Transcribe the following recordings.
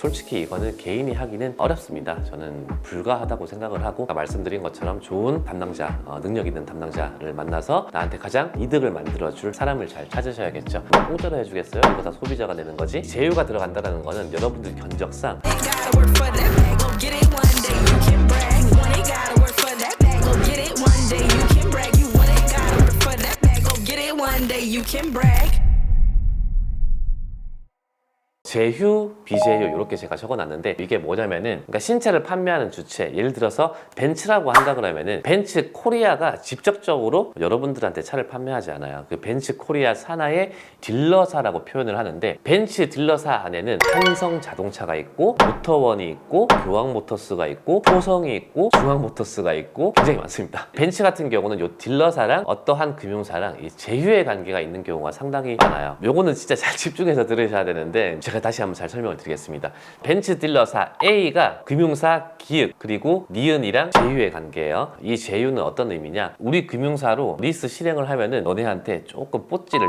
솔직히 이거는 개인이 하기는 어렵습니다. 저는 불가하다고 생각을 하고 말씀드린 것처럼 좋은 담당자, 어, 능력 있는 담당자를 만나서 나한테 가장 이득을 만들어줄 사람을 잘 찾으셔야겠죠. 뭐 공짜로 해주겠어요? 이거 다 소비자가 내는 거지. 제휴가 들어간다는 거는 여러분들 견적상. You can brag. 제휴, 비제휴 이렇게 제가 적어놨는데 이게 뭐냐면은 그러니까 신차를 판매하는 주체 예를 들어서 벤츠라고 한다 그러면은 벤츠 코리아가 직접적으로 여러분들한테 차를 판매하지 않아요. 그 벤츠 코리아 산하의 딜러사라고 표현을 하는데 벤츠 딜러사 안에는 한성 자동차가 있고 모터원이 있고 교황 모터스가 있고 호성이 있고 중앙 모터스가 있고 굉장히 많습니다. 벤츠 같은 경우는 요 딜러사랑 어떠한 금융사랑 이 제휴의 관계가 있는 경우가 상당히 많아요. 요거는 진짜 잘 집중해서 들으셔야 되는데 제가 다시 한번 잘 설명을 드리겠습니다. 벤츠 딜러사 A가 금융사 기획 그리고 니은이랑 제휴의 관계예요. 이 제휴는 어떤 의미냐? 우리 금융사로 리스 실행을 하면은 너네한테 조금 뽀찌를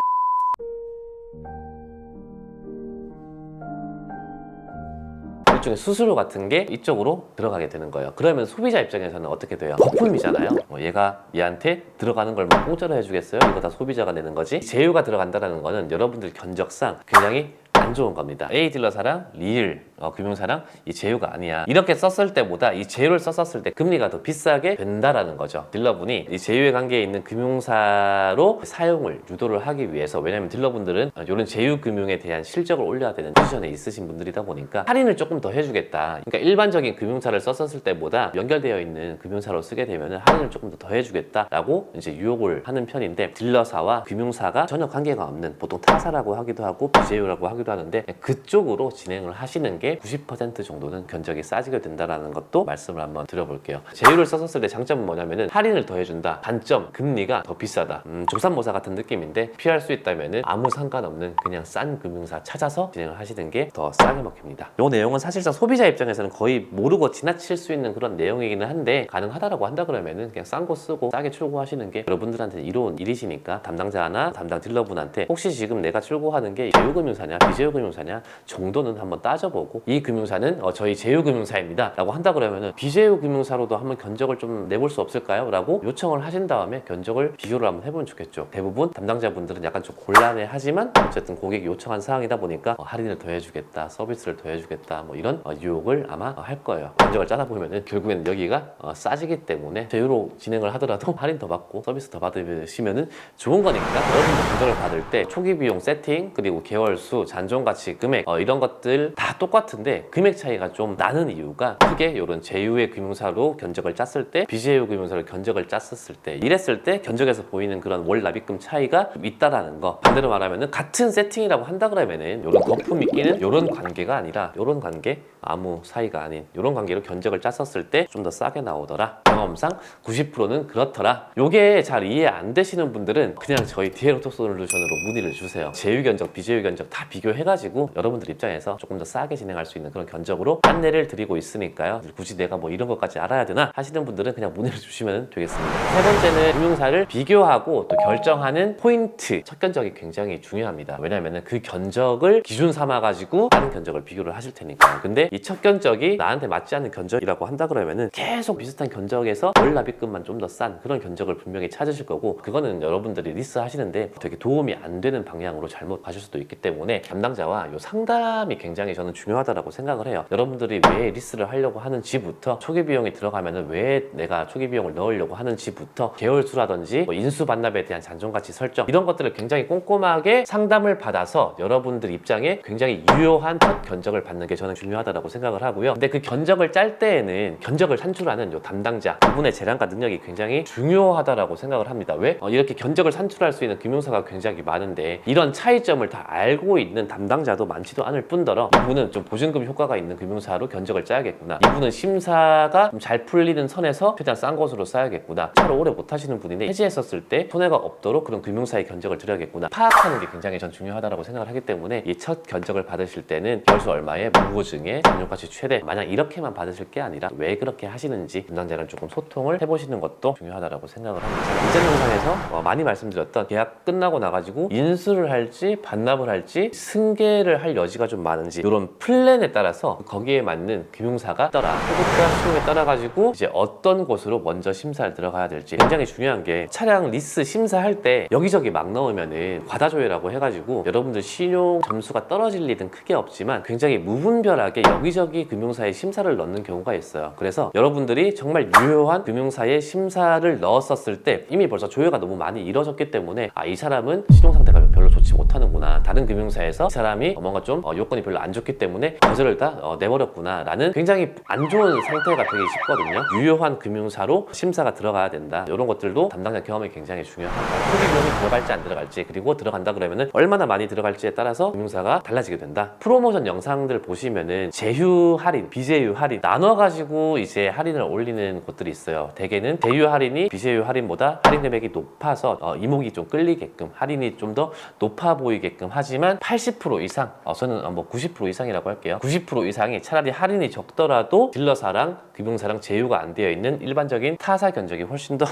일종의 수수료 같은 게 이쪽으로 들어가게 되는 거예요. 그러면 소비자 입장에서는 어떻게 돼요? 거품이잖아요. 뭐 얘가 얘한테 들어가는 걸 뭐 공짜로 해주겠어요? 이거 다 소비자가 내는 거지. 제휴가 들어간다는 거는 여러분들 견적상 굉장히 안 좋은 겁니다. A 딜러사랑 리일 어, 금융사랑 이 제휴가 아니야. 이렇게 썼을 때보다 이 제휴를 썼었을 때 금리가 더 비싸게 된다라는 거죠. 딜러분이 이 제휴의 관계에 있는 금융사로 사용을 유도를 하기 위해서 왜냐하면 딜러분들은 어, 이런 제휴 금융에 대한 실적을 올려야 되는 포지션에 있으신 분들이다 보니까 할인을 조금 더 해주겠다. 그러니까 일반적인 금융사를 썼었을 때보다 연결되어 있는 금융사로 쓰게 되면 할인을 조금 더더 해주겠다라고 이제 유혹을 하는 편인데 딜러사와 금융사가 전혀 관계가 없는 보통 타사라고 하기도 하고 비제휴라고 하기도 하는데 그쪽으로 진행을 하시는 게90% 정도는 견적이 싸지게 된다라는 것도 말씀을 한번 드려볼게요. 제휴를 썼었을 때 장점은 뭐냐면은 할인을 더 해준다. 단점 금리가 더 비싸다. 음, 조산모사 같은 느낌인데 피할 수 있다면은 아무 상관없는 그냥 싼 금융사 찾아서 진행을 하시는 게 더 싸게 먹힙니다. 이 내용은 사실상 소비자 입장에서는 거의 모르고 지나칠 수 있는 그런 내용이기는 한데 가능하다라고 한다 그러면은 그냥 싼 거 쓰고 싸게 출고하시는 게 여러분들한테 이로운 일이시니까 담당자나 담당 딜러분한테 혹시 지금 내가 출고하는 게 제휴금융사냐 비제휴금융사냐 정도는 한번 따져보고 이 금융사는 어, 저희 제휴금융사입니다. 라고 한다 그러면은 비제휴금융사로도 한번 견적을 좀 내볼 수 없을까요? 라고 요청을 하신 다음에 견적을 비교를 한번 해보면 좋겠죠. 대부분 담당자분들은 약간 좀 곤란해 하지만 어쨌든 고객이 요청한 사항이다 보니까 어, 할인을 더 해주겠다 서비스를 더 해주겠다 뭐 이런 어, 유혹을 아마 어, 할 거예요. 견적을 짜다 보면은 결국에는 여기가 어, 싸지기 때문에 제휴로 진행을 하더라도 할인 더 받고 서비스 더 받으시면은 좋은 거니까 여러분들 견적을 받을 때 초기 비용 세팅 그리고 개월 수 잔존 가치 금액 어, 이런 것들 다 똑같은 데 금액 차이가 좀 나는 이유가 크게 이런 제휴의 금융사로 견적을 짰을 때 비제휴 금융사로 견적을 짰었을 때 이랬을 때 견적에서 보이는 그런 월 납입금 차이가 좀 있다라는 거. 반대로 말하면은 같은 세팅이라고 한다 그러면은 이런 거품이 끼는 이런 관계가 아니라 이런 관계 아무 사이가 아닌 이런 관계로 견적을 짰었을 때 좀 더 싸게 나오더라. 경험상 90%는 그렇더라. 요게 잘 이해 안 되시는 분들은 그냥 저희 디에로토 솔루션으로 문의를 주세요. 제휴 견적 비제휴 견적 다 비교해가지고 여러분들 입장에서 조금 더 싸게 진행할 수 있는 그런 견적으로 안내를 드리고 있으니까요. 굳이 내가 뭐 이런 것까지 알아야 되나 하시는 분들은 그냥 문의를 주시면 되겠습니다. 세 번째는 금융사를 비교하고 또 결정하는 포인트. 첫 견적이 굉장히 중요합니다. 왜냐면은 그 견적을 기준 삼아 가지고 다른 견적을 비교를 하실 테니까요. 근데 이 첫 견적이 나한테 맞지 않는 견적이라고 한다 그러면은 계속 비슷한 견적에서 월 납입금만 좀 더 싼 그런 견적을 분명히 찾으실 거고 그거는 여러분들이 리스 하시는데 되게 도움이 안 되는 방향으로 잘못 가실 수도 있기 때문에 담당자와 요 상담이 굉장히 저는 중요하다 라고 생각을 해요 여러분들이 왜 리스를 하려고 하는지부터 초기 비용이 들어가면은 왜 내가 초기 비용을 넣으려고 하는지부터 개월수라든지 뭐 인수 반납에 대한 잔존가치 설정 이런 것들을 굉장히 꼼꼼하게 상담을 받아서 여러분들 입장에 굉장히 유효한 첫 견적을 받는 게 저는 중요하다라고 생각을 하고요. 근데 그 견적을 짤 때에는 견적을 산출하는 요 담당자 그분의 재량과 능력이 굉장히 중요하다라고 생각을 합니다. 왜? 어, 이렇게 견적을 산출할 수 있는 금융사가 굉장히 많은데 이런 차이점을 다 알고 있는 담당자도 많지도 않을 뿐더러 이분은 좀 보증금 효과가 있는 금융사로 견적을 짜야겠구나. 이분은 심사가 좀잘 풀리는 선에서 최대한 싼 것으로 써야겠구나. 차를 오래 못 하시는 분인데 해지했었을 때 손해가 없도록 그런 금융사의 견적을 드려야겠구나. 파악하는 게 굉장히 전 중요하다고 생각을 하기 때문에 이 첫 견적을 받으실 때는 결수 얼마에 무보증에 잔존가치 최대 만약 이렇게만 받으실 게 아니라 왜 그렇게 하시는지 담당자랑 조금 소통을 해보시는 것도 중요하다고 생각을 합니다. 이전 영상에서 어, 많이 말씀드렸던 계약 끝나고 나가지고 인수를 할지 반납을 할지 승계를 할 여지가 좀 많은지 이런 플랜 플랜에 따라서 거기에 맞는 금융사가 떠라 소득과 수용에 따라가지고 이제 어떤 곳으로 먼저 심사를 들어가야 될지 굉장히 중요한 게 차량 리스 심사할 때 여기저기 막 넣으면은 과다조회라고 해가지고 여러분들 신용 점수가 떨어질 일은 크게 없지만 굉장히 무분별하게 여기저기 금융사에 심사를 넣는 경우가 있어요. 그래서 여러분들이 정말 유효한 금융사에 심사를 넣었었을 때 이미 벌써 조회가 너무 많이 이뤄졌기 때문에 아 이 사람은 신용 상태가 별로 좋지 못하는구나. 다른 금융사에서 이 사람이 뭔가 좀 어, 요건이 별로 안 좋기 때문에 거절을 다 어, 내버렸구나 라는 굉장히 안 좋은 상태가 되기 쉽거든요. 유효한 금융사로 심사가 들어가야 된다. 이런 것들도 담당자 경험이 굉장히 중요하다. 소비 비용이 들어갈지 안 들어갈지 그리고 들어간다 그러면은 얼마나 많이 들어갈지에 따라서 금융사가 달라지게 된다. 프로모션 영상들 보시면은 제휴 할인, 비제휴 할인 나눠가지고 이제 할인을 올리는 곳들이 있어요. 대개는 제휴 할인이 비제휴 할인보다 할인 금액이 높아서 어, 이목이 좀 끌리게끔 할인이 좀 더 높아 보이게끔 하지만 80% 이상, 어, 저는 어, 뭐90% 이상이라고 할게요. 90% 이상이 차라리 할인이 적더라도 딜러사랑 금융사랑 제휴가 안 되어 있는 일반적인 타사 견적이 훨씬 더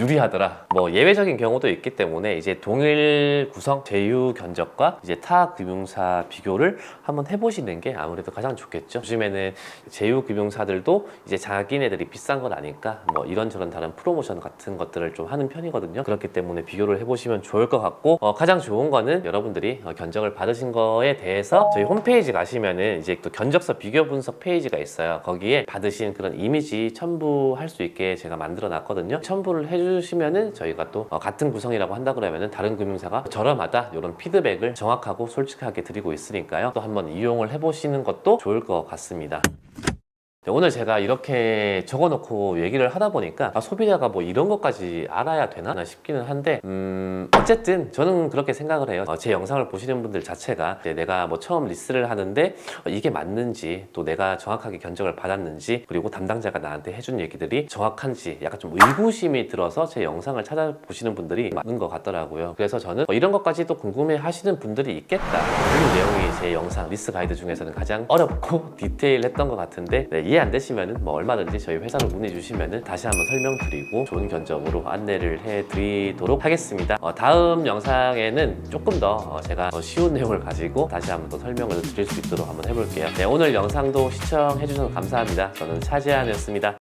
유리하더라. 뭐 예외적인 경우도 있기 때문에 이제 동일 구성 제휴 견적과 이제 타 금융사 비교를 한번 해보시는 게 아무래도 가장 좋겠죠. 요즘에는 제휴 금융사들도 이제 자기네들이 비싼 건 아니까 뭐 이런저런 다른 프로모션 같은 것들을 좀 하는 편이거든요. 그렇기 때문에 비교를 해보시면 좋을 것 같고 어, 가장 좋은 거는 여러분들이 어, 견적을 받으신 거에 대해서 저희 홈페이지 가시면은 이제 또 견적서 비교 분석 페이지가 있어요. 거기에 받으신 그런 이미지 첨부할 수 있게 제가 만들어 놨거든요. 첨부를 해주 시면은 저희가 또 어, 같은 구성이라고 한다 그러면은 다른 금융사가 저렴하다 이런 피드백을 정확하고 솔직하게 드리고 있으니까요. 또 한번 이용을 해보시는 것도 좋을 것 같습니다. 네, 오늘 제가 이렇게 적어놓고 얘기를 하다 보니까 아, 소비자가 뭐 이런 것까지 알아야 되나 싶기는 한데 음, 어쨌든 저는 그렇게 생각을 해요. 어, 제 영상을 보시는 분들 자체가 내가 뭐 처음 리스를 하는데 어, 이게 맞는지 또 내가 정확하게 견적을 받았는지 그리고 담당자가 나한테 해준 얘기들이 정확한지 약간 좀 의구심이 들어서 제 영상을 찾아보시는 분들이 많은 것 같더라고요. 그래서 저는 어, 이런 것까지 또 궁금해 하시는 분들이 있겠다. 이 내용이 제 영상 리스 가이드 중에서는 가장 어렵고 디테일했던 것 같은데 네, 이해 안 되시면은 뭐 얼마든지 저희 회사로 문의 주시면은 다시 한번 설명드리고 좋은 견적으로 안내를 해드리도록 하겠습니다. 어, 다음 영상에는 조금 더 어, 제가 더 쉬운 내용을 가지고 다시 한번 또 설명을 드릴 수 있도록 한번 해볼게요. 네, 오늘 영상도 시청해주셔서 감사합니다. 저는 차지한이었습니다.